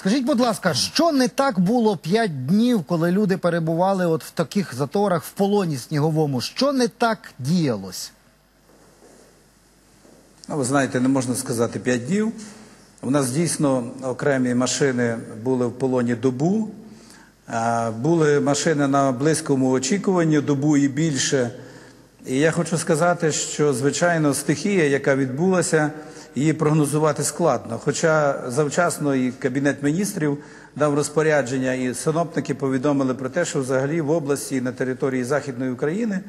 Скажіть, будь ласка, що не так було 5 днів, коли люди перебували от в таких заторах в полоні сніговому? Що не так діялось? Ну, ви знаєте, не можна сказати 5 днів. У нас дійсно окремі машини були в полоні добу. Були машини на близькому очікуванні добу і більше. І я хочу сказати, що звичайно стихія, яка відбулася, її прогнозувати складно. Хоча завчасно і Кабінет міністрів дав розпорядження, і синоптики повідомили про те, що взагалі в області і на території Західної України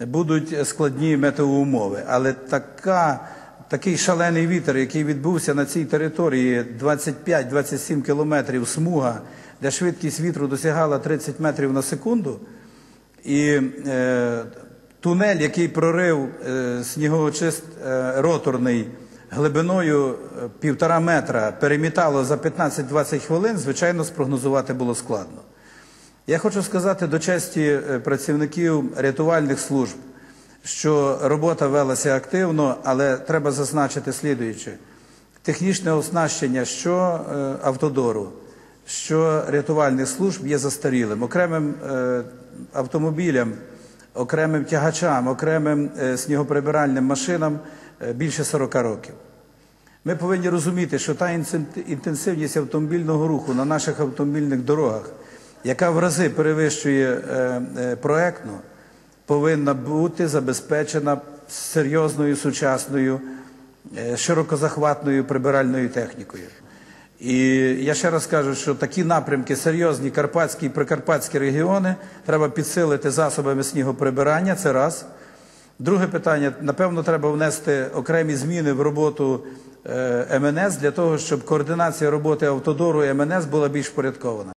будуть складні метеоумови. Але така, такий шалений вітер, який відбувся на цій території 25-27 кілометрів смуга, де швидкість вітру досягала 30 метрів на секунду, і е, тунель, який прорив е, снігоочист е, роторний глибиною е, півтора метра, перемітало за 15-20 хвилин, звичайно, спрогнозувати було складно. Я хочу сказати до честі працівників рятувальних служб, що робота велася активно, але треба зазначити слідуюче. Технічне оснащення що автодору, що рятувальних служб є застарілим. Окремим автомобілям, окремим тягачам, окремим е, снігоприбиральним машинам е, більше 40 років. Ми повинні розуміти, що та інтенсивність автомобільного руху на наших автомобільних дорогах, яка в рази перевищує е, проектну, повинна бути забезпечена серйозною сучасною широкозахватною прибиральною технікою. І я ще раз кажу, що такі напрямки серйозні карпатські і прикарпатські регіони треба підсилити засобами снігоприбирання. Це раз. Друге питання: напевно, треба внести окремі зміни в роботу е, МНС для того, щоб координація роботи автодору і МНС була більш порядкована.